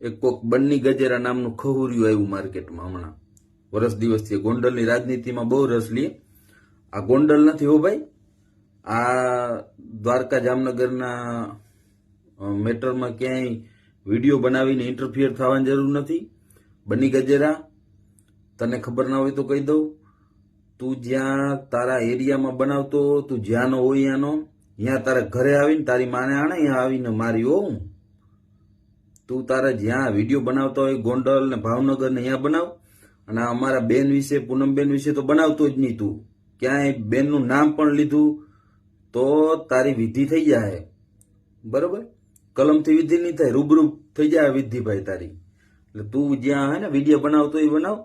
એક કોક બન્ની ગજેરા નામનું ખહુર્યું આવ્યું માર્કેટમાં હમણાં. વર્ષ દિવસથી ગોંડલની રાજનીતિમાં બહુ રસ લે. આ ગોંડલ નથી હો ભાઈ. આ દ્વારકા જામનગરના મેટરમાં ક્યાંય વીડિયો બનાવીને ઇન્ટરફિયર થવાની જરૂર નથી. બની ગજેરા, તને ખબર ના હોય તો કહી દઉં. તું જ્યાં તારા એરિયામાં બનાવતો તું જ્યાંનો હોય ત્યાંનો ત્યાં તારા ઘરે આવીને તારી માને આણે ત્યાં આવીને મારી હો હું. તું તારે જ્યાં વીડિયો બનાવતા હોય, ગોંડલ ને ભાવનગર ને અહીંયા બનાવ. અને અમારા બેન વિશે, પૂનમબેન વિશે તો બનાવતો જ નહીં તું. ક્યાંય બેનનું નામ પણ લીધું તો તારી વિધિ થઈ જાય. બરોબર? કલમથી વિધિ નહીં થાય, રૂબરૂ થઈ જાય વિધિ ભાઈ તારી. એટલે તું જ્યાં હે ને વીડિયો બનાવતો એ બનાવ.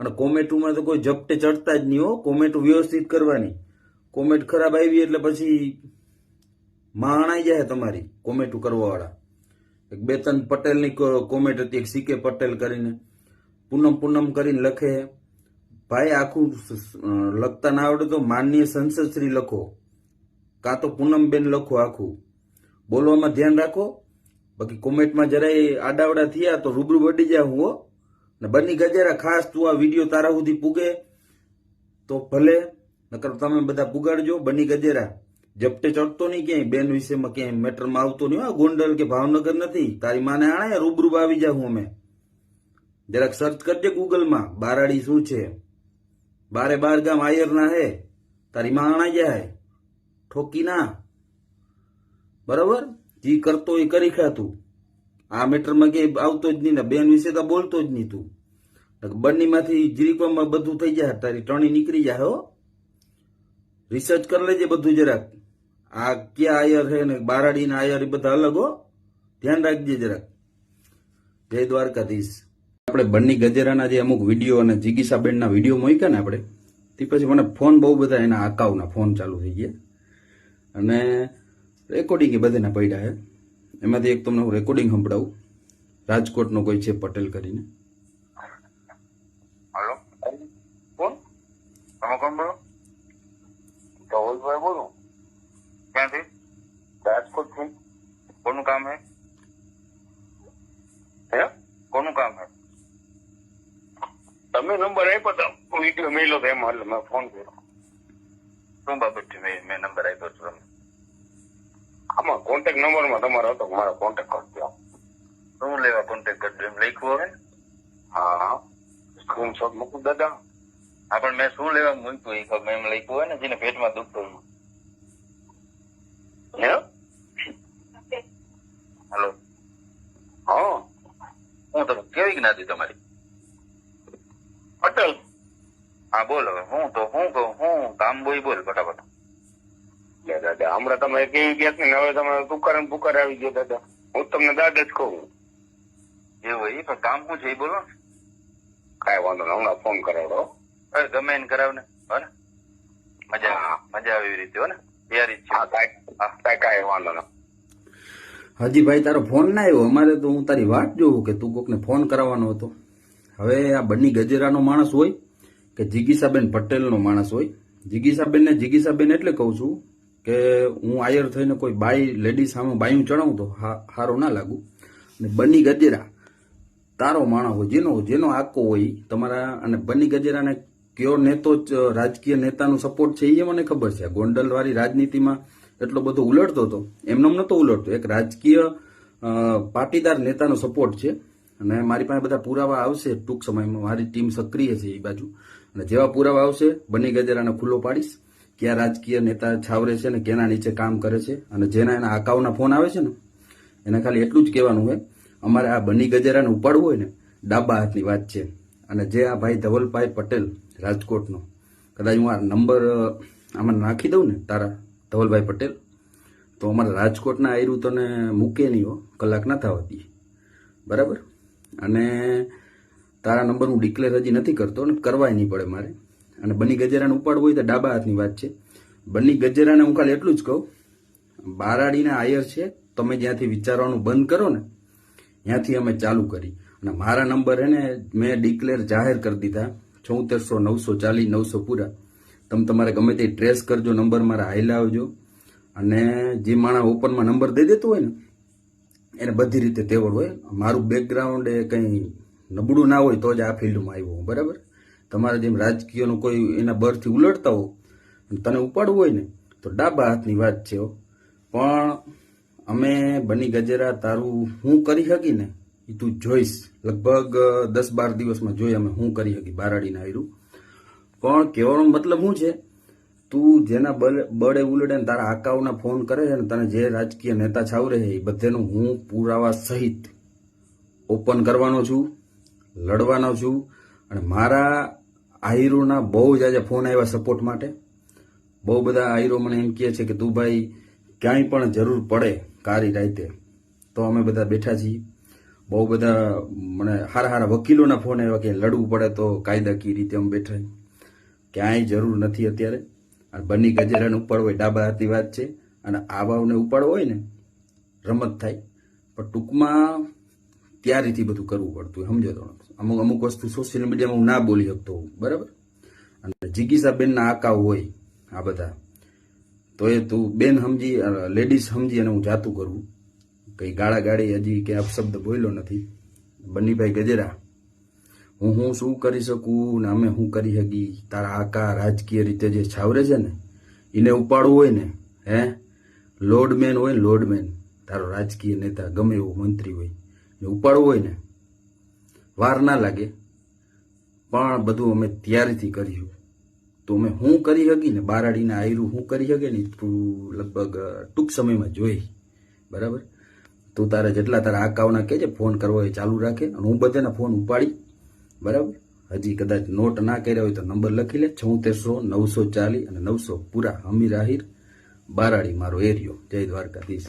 અને કોમેન્ટમાં તો કોઈ ઝપટે ચડતા જ નહીં હો. કોમેન્ટ વ્યવસ્થિત કરવાની. કોમેન્ટ ખરાબ આવી એટલે પછી માણાઈ જાય તમારી કોમેન્ટ કરવાવાળા. એક બે ત્રણ પટેલની કોમેન્ટ હતી, એક સીકે પટેલ કરીને. પૂનમ પૂનમ કરીને લખે, ભાઈ, આખું લખતા ના આવડે તો માનનીય સંસદશ્રી લખો. કાં તો પૂનમબેન લખો આખું. બોલવામાં ધ્યાન રાખો. બાકી કોમેન્ટમાં જરાય આડાવડા થયા તો રૂબરૂ વડી જાય હો. ને બની ગજેરા ખાસ તું આ વીડિયો તારા સુધી પૂગે તો ભલે, નકર તમે બધા પુગાડજો, બની ગજેરા. જપટે ચડતો નહીં ક્યાંય, બેન વિશેમાં ક્યાંય મેટરમાં આવતો નહીં. હો, ગોંડલ કે ભાવનગર નથી. તારી માને આણે રૂબરૂ આવી જાઉં અમે. જરાક સર્ચ કરજે ગૂગલમાં બારાડી શું છે? બારે બાર ગામ આયરના હે. તારી માં આણા જાય. ઠોકી ના. બરાબર? જી કરતો એ કરી ખા તું આ મેટરમાં ક્યાંય આવતો જ નહીં ને બેન વિશે તો બોલતો જ નહીં તું. બંનેમાંથી જીરીકોમાં બધું થઈ જાય. તારી ટણી નીકળી જાય, હો. રિસર્ચ કરી લેજે બધું જરાક. આ ક્યાં આયર છે ને, બારાડી ના આયર, એ બધા અલગ હો. ધ્યાન રાખજે જરાક. જય દ્વારકાધીશ. આપણે બંની ગજેરાના જે અમુક વીડિયો અને જીગીસાબેનના વીડિયો મૂક્યા ને આપણે, તે પછી મને ફોન બહુ બધા એના આકાઉના ફોન ચાલુ થઈ ગયા. અને રેકોર્ડિંગ એ બધાના પડ્યા છે એમાંથી એક તમને હું રેકોર્ડિંગ સંભળાવું. રાજકોટનો કોઈ છે પટેલ કરીને. હેલો. કોણ? તમે કોણ બોલો? ધવલભાઈ બોલું? કોનું કામ હે હે કોનું કામ હે તમે નંબર આપ્યો તો વીડિયો મેલો તો એમાં એટલે મેં ફોન કર્યો શું બાબતથી મેં મેં નંબર આપ્યો હતો તમને આમાં કોન્ટેક્ટ નંબરમાં તમારો હતો મારો કોન્ટેક્ટ કરજો શું લેવા કોન્ટેક્ટ કરજો એમ લખ્યું હવે હા સ્ક્રીનશોટ મૂકું દાદા હા પણ મેં શું લેવા મૂક્યું એ ખબર એમ લખ્યું હોય ને જેને પેટમાં દુખતું હોય હે હેલો. હા. હું તમે કેવી જ્ઞાતિ તમારી? પટેલ હા બોલ. હવે હું તો હું કહું હું કામ બોઈ બોલ ફટાફટ. દાદા હમણાં તમે કેવી ગયા ને હવે તમે પુકાર ને પુકાર આવી ગયો દાદા. હું તમને દાદા જ કહું. એવું એ પણ કામ શું છે એ બોલો. ને કાંઈ વાંધો નહીં હમણાં ફોન કરાવડો. અરે ગમે એને કરાવ ને હો ને. મજા મજા આવે એવી રીતે હો ને. તૈયારી છે. કાંઈ કાંઈ વાંધો નહીં. હાજી ભાઈ તારો ફોન ના આવ્યો. અમારે તો હું તારી વાત જોઉં કે તું કોકને ફોન કરાવવાનો હતો. હવે આ બન્ની ગજેરાનો માણસ હોય કે જીગીસાબેન પટેલનો માણસ હોય. જીગીસાબેનને જીગીસાબેન એટલે કહું છું કે હું આયર થઈને કોઈ બાઈ લેડી સામે બાયું ચડાવું તો હારો ના લાગુ. અને બન્ની ગજેરા, તારો માણસ હોય, જેનો જેનો આકો હોય, તમારા અને બન્ની ગજેરાને કયો નેતો જ રાજકીય નેતાનો સપોર્ટ છે, એ મને ખબર છે. ગોંડલવાળી રાજનીતિમાં એટલો બધો ઉલટતો હતો. એમને નહોતો ઉલટતો. એક રાજકીય પાટીદાર નેતાનો સપોર્ટ છે. અને મારી પાસે બધા પુરાવા આવશે ટૂંક સમયમાં. મારી ટીમ સક્રિય છે એ બાજુ. અને જેવા પુરાવા આવશે, બની ગજેરાને ખુલ્લો પાડીશ. ક્યાં રાજકીય નેતા છાવરે છે ને કેના નીચે કામ કરે છે. અને જેના એના આકાઉના ફોન આવે છે ને, એને ખાલી એટલું જ કહેવાનું હોય. અમારે આ બની ગજેરાને ઉપાડવું હોય ને, ડાબા હાથની વાત છે. અને જે આ ભાઈ ધવલભાઈ પટેલ રાજકોટનો, કદાચ હું આ નંબર આમાં નાખી દઉં ને તારા ધવલભાઈ પટેલ. તો અમારા રાજકોટના આયરું તને મૂકે નહીં હો કલાક ના થવાતી બરાબર? અને તારા નંબર હું ડિક્લેર હજી નથી કરતો અને કરવાય નહીં પડે મારે. અને બની ગજેરાને ઉપાડવું હોય તો ડાબા હાથની વાત છે. બની ગજેરાને હું ખાલી એટલું જ કહું, બારાડીના આયર છે, તમે જ્યાંથી વિચારવાનું બંધ કરો ને, ત્યાંથી અમે ચાલુ કરી. અને મારા નંબર એને મેં ડિક્લેર જાહેર કરી દીધા, ચોતેરસો, નવસો ચાલીસ, નવસો પૂરા. તમે તમારે ગમે તે ટ્રેસ કરજો નંબર મારા હાઈલા આવજો. અને જે માણસ ઓપનમાં નંબર દઈ દેતો હોય ને, એને બધી રીતે તેવડ હોય. મારું બેકગ્રાઉન્ડ એ કંઈ નબળું ના હોય તો જ આ ફિલ્ડમાં આવ્યો હું, બરાબર? તમારે જેમ રાજકીયનું કોઈ એના બરથી ઉલટતા હો તને ઉપાડવું હોય ને, તો ડાબા હાથની વાત છે પણ અમે બની ગજેરા તારું હું કરી શકી ને એ તું જોઈશ. લગભગ દસ બાર દિવસમાં જોઈ અમે હું કરી શકી બારાડીના આયરું. પણ કહેવાનો મતલબ શું છે? તું જેના બળ- ઉલડે ને તારા આકાઓના ફોન કરે છે ને તને જે રાજકીય નેતા છાવરે છે એ બધેનો હું પુરાવા સહિત ઓપન કરવાનો છું, લડવાનો છું અને મારા આહિરોના બહુ જ આજે ફોન આવ્યા સપોર્ટ માટે. બહુ બધા આહીરો મને એમ કહે છે કે તું ભાઈ ક્યાંય પણ જરૂર પડે કારી રાતે, તો અમે બધા બેઠા છીએ. બહુ બધા મને સારા સારા વકીલોના ફોન આવ્યા કે લડવું પડે તો કાયદાકીય રીતે અમે બેઠા. ક્યાંય જરૂર નથી અત્યારે. અને બની ગજેરાને ઉપાડવો હોય ડાબા હાથની વાત છે. અને આવાઓને ઉપાડવો હોય ને, રમત થાય. પણ ટૂંકમાં ત્યારેથી બધું કરવું પડતું સમજો તો અમુક અમુક વસ્તુ સોશિયલ મીડિયામાં હું ના બોલી શકતો હોઉં, બરાબર? અને જિગીસાબેનના આકા હોય, આ બધા. તો એ તું બેન સમજી લેડીઝ સમજી અને હું જાતું કરું. કંઈ ગાળા ગાળી હજી કે અપશબ્દ બોલ્યો નથી. બન્નીભાઈ ગજેરા હું હું શું કરી શકું ને અમે શું કરી શકી તારા આકા રાજકીય રીતે જે છાવરે છે ને, એને ઉપાડવું હોય ને, હે? લોડમેન હોય લોડમેન. તારો રાજકીય નેતા ગમે એવો મંત્રી હોય, ને ઉપાડવું હોય ને, વાર ના લાગે. પણ બધું અમે ત્યારથી કર્યું તો અમે હું કરી શકી ને? બારાડીના આયરું હું કરી શકે ને? તું લગભગ ટૂંક સમયમાં જોઈ બરાબર? તું તારે જેટલા તારા આકાઓના કહે છે ફોન કરવો એ ચાલુ રાખે. અને હું બધાના ફોન ઉપાડી બરાબર? હજી કદાચ નોટ ના કર્યા હોય તો નંબર લખી લે. છોતેરસો, નવસો ચાલીસ અને નવસો પૂરા હમીર આહિર બારાડી, મારો એરિયો. જય દ્વારકાધીશ.